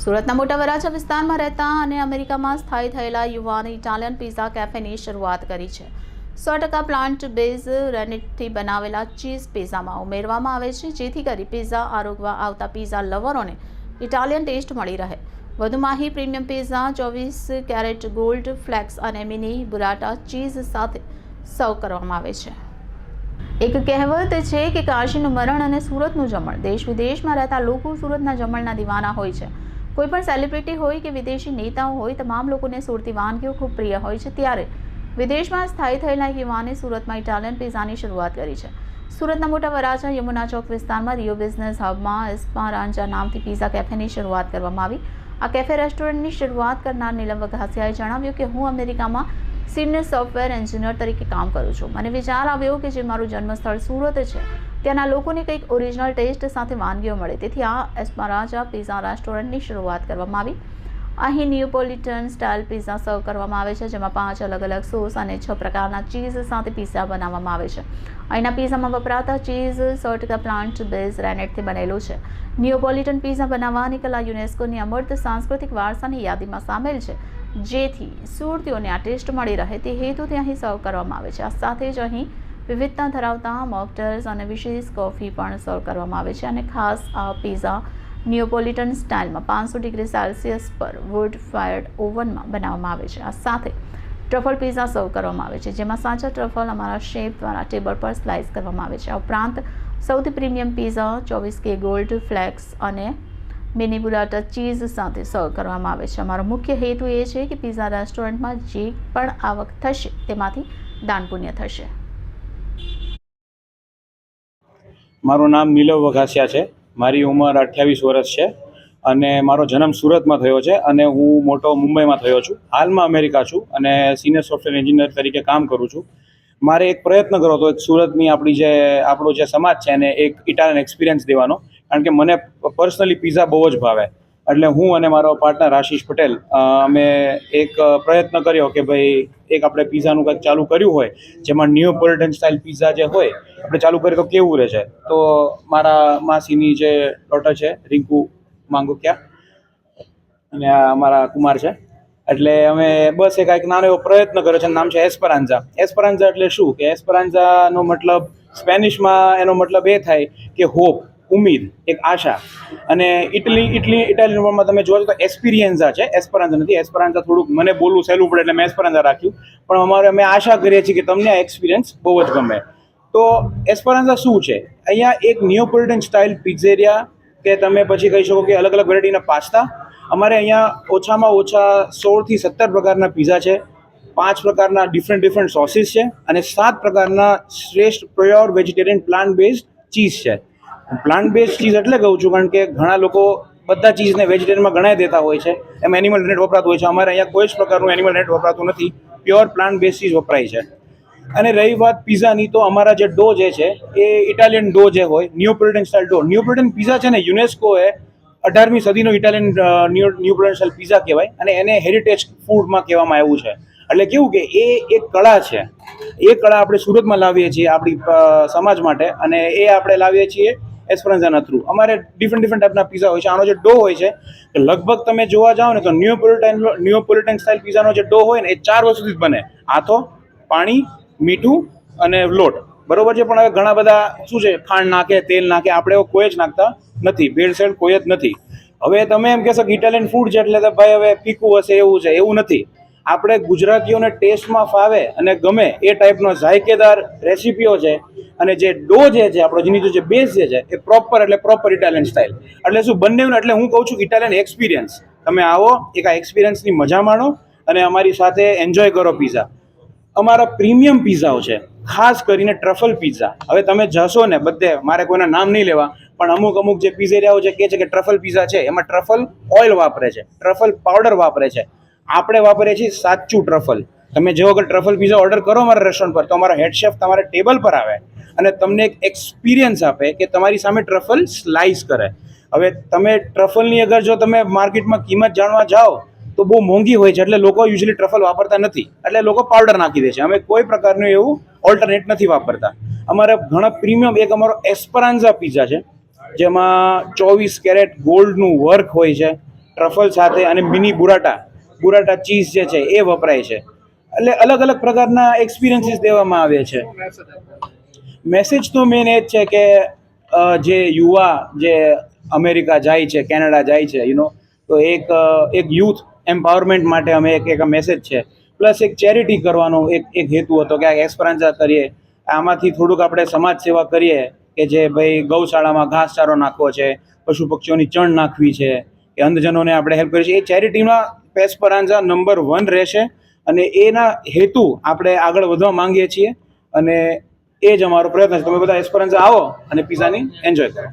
સુરતના મોટા વરાછા વિસ્તારમાં રહેતા અને અમેરિકામાં સ્થાયી થયેલા યુવાને ઇટાલિયન પિઝા કેફેની શરૂઆત કરી છે. સો ટકા પ્લાન્ટ બેઝ રેનેટથી બનાવેલા ચીઝ પિઝામાં ઉમેરવામાં આવે છે, જેથી કરી પિઝા આરોગવા આવતા પિઝા લવરોને ઇટાલિયન ટેસ્ટ મળી રહે. વધુમાં અહીં પ્રીમિયમ પિઝા, ચોવીસ કેરેટ ગોલ્ડ ફ્લેક્સ અને મિની બુરાટા ચીઝ સાથે સર્વ કરવામાં આવે છે. એક કહેવત છે કે કાશીનું મરણ અને સુરતનું જમણ. દેશ વિદેશમાં રહેતા લોકો સુરતના જમણના દીવાના હોય છે. કોઈ પણ સેલિબ્રિટી હોય કે વિદેશી નેતાઓ હોય, તમામ લોકોને સુરતી વાનગીઓ ખૂબ પ્રિય હોય છે. ત્યારે વિદેશમાં સ્થાયી થયેલા યુવાને સુરતમાં ઇટાલિયન પિઝાની શરૂઆત કરી છે. સુરતના મોટા વરાછા યમુના ચોક વિસ્તારમાં રિયો બિઝનેસ હબમાં એસ્પારાંજા નામથી પિઝા કેફેની શરૂઆત કરવામાં આવી. આ કેફે રેસ્ટોરન્ટની શરૂઆત કરનાર નીલમ વઘાસિયાએ જણાવ્યું કે, હું અમેરિકામાં સિનિયર સોફ્ટવેર એન્જિનિયર તરીકે કામ કરું છું. મને વિચાર આવ્યો કે જે મારું જન્મસ્થળ સુરત છે ત્યાંના લોકોને કંઈક ઓરિજિનલ ટેસ્ટ સાથે વાનગીઓ મળે. તેથી આ એસ્મારાજા પિઝા રેસ્ટોરન્ટની શરૂઆત કરવામાં આવી. અહીં ન્યુપોલિટન સ્ટાઇલ પિઝા સર્વ કરવામાં આવે છે, જેમાં પાંચ અલગ અલગ સોસ અને છ પ્રકારના ચીઝ સાથે પિઝા બનાવવામાં આવે છે. અહીંના પિઝામાં વપરાતા ચીઝ સો ટકા પ્લાન્ટ બેઝ રેનેટથી બનેલું છે. નિયોપોલિટન પિઝા બનાવવાની કલા યુનેસ્કોની અમૂર્ત સાંસ્કૃતિક વારસાની યાદીમાં સામેલ છે. જેથી સુરતીઓને આ ટેસ્ટ મળી રહે તે હેતુથી અહીં સર્વ કરવામાં આવે છે. આ સાથે જ અહીં વિવિધતા ધરાવતા મોકટેલ્સ અને વિશેષ કોફી પણ સર્વ કરવામાં આવે છે અને ખાસ આ પિઝા નિયોપોલિટન સ્ટાઇલમાં પાંચસો ડિગ્રી સેલ્સિયસ પર વુડ ફાયર્ડ ઓવનમાં બનાવવામાં આવે છે. આ સાથે ટ્રફલ પિઝા સર્વ કરવામાં આવે છે, જેમાં સાચા ટ્રફલ અમારા શેપ દ્વારા ટેબલ પર સ્લાઇસ કરવામાં આવે છે. આ ઉપરાંત સૌથી પ્રીમિયમ પિઝા ચોવીસ કે ગોલ્ડ ફ્લેક્સ અને મિની બુલાટા ચીઝ સાથે સર્વ કરવામાં આવે છે. અમારો મુખ્ય હેતુ એ છે કે પિઝા રેસ્ટોરન્ટમાં જે પણ આવક થશે તેમાંથી દાન પુણ્ય થશે. મારું નામ નીલવ વઘાસિયા છે. મારી ઉંમર અઠ્યાવીસ વર્ષ છે અને મારો જન્મ સુરતમાં થયો છે અને હું મોટો મુંબઈમાં થયો છું. હાલમાં અમેરિકા છું અને સિનિયર સોફ્ટવેર એન્જિનિયર તરીકે કામ કરું છું. મારે એક પ્રયત્ન કરો હતો, એક સુરતની આપણી જે, આપણો જે સમાજ છે એને એક ઇટાલિયન એક્સપિરિયન્સ દેવાનો. કારણ કે મને પર્સનલી પીઝા બહુ જ ભાવે. એટલે હું અને મારો પાર્ટનર આશીષ પટેલ અમે એક પ્રયત્ન કર્યો કે ભાઈ એક આપણે પીઝાનું કંઈક ચાલુ કર્યું હોય, જેમાં ન્યુપોલિટન સ્ટાઇલ પીઝા જે હોય, આપણે ચાલુ કરીએ તો કેવું રહે છે તો મારા માસીની જે ડોટર છે, રિંકુ માંગુક્યા, અને આ અમારા કુમાર છે. એટલે અમે બસ એક એક નાનો એવો પ્રયત્ન કર્યો છે નામ છે એસ્પરાન્ઝા એસ્પરાન્ઝા એટલે શું? કે એસ્પરાન્ઝાનો મતલબ સ્પેનિશમાં એનો મતલબ એ થાય કે હોપ ઉમ્મીદ એક આશા. અને ઇટલી ઇટલી, ઇટાલિયન વર્ડમાં તમે જોવા તો એસ્પિરિયન્ઝા છે. એસ્પરાન્ઝા નથી એસ્પરાન્ઝા થોડુંક મને બોલવું સહેલું પડે એટલે મેં એસ્પરાન્ઝા રાખ્યું. પણ અમારે, અમે આશા કરીએ છીએ કે તમને આ એક્સપિરિયન્સ બહુ જ ગમે. તો એસ્પરાન્ઝા શું છે? અહીંયા એક નિયોપોલિટન સ્ટાઇલ પિઝેરિયા કે તમે પછી કહી શકો કે અલગ અલગ વેરાયટીના પાસ્તા અમારે અહીંયા ઓછામાં ઓછા સોળથી સત્તર પ્રકારના પીઝા છે. પાંચ પ્રકારના ડિફરન્ટ ડિફરન્ટ સોસીસ છે. અને સાત પ્રકારના શ્રેષ્ઠ pure vegetarian plant base cheese છે. પ્લાન્ટ બેઝ ચીઝ એટલે કહું છું, કારણ કે ઘણા લોકો બધા ચીઝને વેજીટેરિયનમાં ગણાય દેતા હોય છે. એમ એનિમલ રેટ વપરાતું હોય છે. અમારે અહીંયા કોઈ જ પ્રકારનું એનિમલ રેટ વપરાતું નથી. પ્યોર પ્લાન્ટ બેઝ ચીઝ વપરાય છે. અને રહી વાત પિઝાની તો અમારા જે ડો જે છે, એ ઇટાલિયન ડો જે હોય ન્યુપ્રિટન સ્ટાઇલ ડો ન્યુપ્રિટન પિઝા છે ને યુનેસ્કોએ અઢારમી સદીનો ઇટાલિયન ન્યુપ્રિટન સ્ટાઇલ પિઝા કહેવાય. અને એને હેરિટેજ ફૂડમાં કહેવામાં આવ્યું છે. એટલે કેવું કે એ એક કળા છે. એ કળા આપણે સુરતમાં લાવીએ છીએ આપણી સમાજ માટે અને એ આપણે લાવીએ છીએ એસ્પરન્ઝાના થ્રુ અમારે ડિફરન્ટ ડિફરન્ટ ટાઈપના પિઝા હોય છે. આનો જે ડો હોય છે, કે લગભગ તમે જોવા જાઓ ને તો ન્યુપોલિટન ન્યુપોલિટન સ્ટાઇલ પીઝાનો જે ડો હોય ને, એ ચાર વસ્તુથી જ બને. આથો પાણી, મીઠું અને લોટ. બરોબર છે? પણ હવે ઘણા બધા શું છે? ખાંડ નાખે, તેલ નાખે, આપણે એવો કોઈ જ નાખતા નથી. ભેળસેળ કોઈ જ નથી. હવે તમે એમ કહેશો કે ઇટાલિયન ફૂડ છે એટલે ભાઈ હવે પીકું હશે, એવું છે. એવું નથી. આપણે ગુજરાતીઓને ટેસ્ટમાં ફાવે અને ગમે એ ટાઈપનો ઝાયકેદાર રેસીપીઓ છે અને જે ડો જે છે, આપણો જેની જે બેઝ જે છે, એ પ્રોપર એટલે પ્રોપર ઇટાલિયન સ્ટાઇલ એટલે શું બંને એટલે હું કહું છું ઇટાલિયન એક્સપિરિયન્સ તમે આવો, એક આ એક્સપિરિયન્સની મજા માણો અને અમારી સાથે એન્જોય કરો પિઝા અમારા પ્રીમિયમ પીઝાઓ છે, ખાસ કરીને ટ્રફલ પીઝા હવે તમે જશો ને બધે, મારે કોઈના નામ નહીં લેવા, પણ અમુક અમુક જે પીઝેરિયાઓ છે કે છે કે ટ્રફલ પીઝા છે, એમાં ટ્રફલ ઓઇલ વાપરે છે ટ્રફલ પાવડર વાપરે છે. આપણે વાપરીએ છીએ સાચું ટ્રફલ તમે જો અગર ટ્રફલ પીઝા ઓર્ડર કરો અમારા રેસ્ટોરન્ટ પર, તો અમારા હેડશેફ તમારા ટેબલ પર આવે અને તમને એક એક્સપિરિયન્સ આપે કે તમારી સામે ટ્રફલ સ્લાઇસ કરે. હવે તમે ટ્રફલની અગર જો તમે માર્કેટમાં કિંમત જાણવા જાઓ, તો બહુ મોંઘી હોય છે, એટલે લોકો યુઝલી ટ્રફલ વાપરતા નથી. એટલે લોકો પાવડર નાખી દે છે. અમે કોઈ પ્રકારનું એવું ઓલ્ટરનેટ નથી વાપરતા. અમારે ઘણા પ્રીમિયમ એક અમારો એસ્પરાન્ઝા પિઝા છે, જેમાં ચોવીસ કેરેટ ગોલ્ડનું વર્ક હોય છે ટ્રફલ સાથે અને મિની બુરાટા બુરાટા ચીઝ જે છે એ વપરાય છે. એટલે અલગ અલગ પ્રકારના એક્સપિરિયન્સીસ દેવામાં આવે છે. મેસેજ તો મેન એ જ છે કે જે યુવા જે અમેરિકા જાય છે, કેનેડા જાય છે યુ તો એક એક યુથ એમ્પાવરમેન્ટ માટે અમે એક એક મેસેજ છે. પ્લસ એક ચેરિટી કરવાનો એક એક હેતુ હતો કે આ એસ્પરાન્સા કરીએ. આમાંથી થોડુંક આપણે સમાજ સેવા કરીએ કે જે ભાઈ ગૌશાળામાં ઘાસચારો નાખવો છે, પશુ પક્ષીઓની ચણ નાખવી છે, કે અંધજનોને આપણે હેલ્પ કરીએ છીએ. એ ચેરિટીમાં પેસ્પરાન્ઝા નંબર વન રહેશે અને એના હેતુ આપણે આગળ વધવા માંગીએ છીએ અને એ જ અમારો પ્રયત્ન છે. તમે બધા એસ્પરાંઝા આવો અને પીઝાની એન્જોય કરો.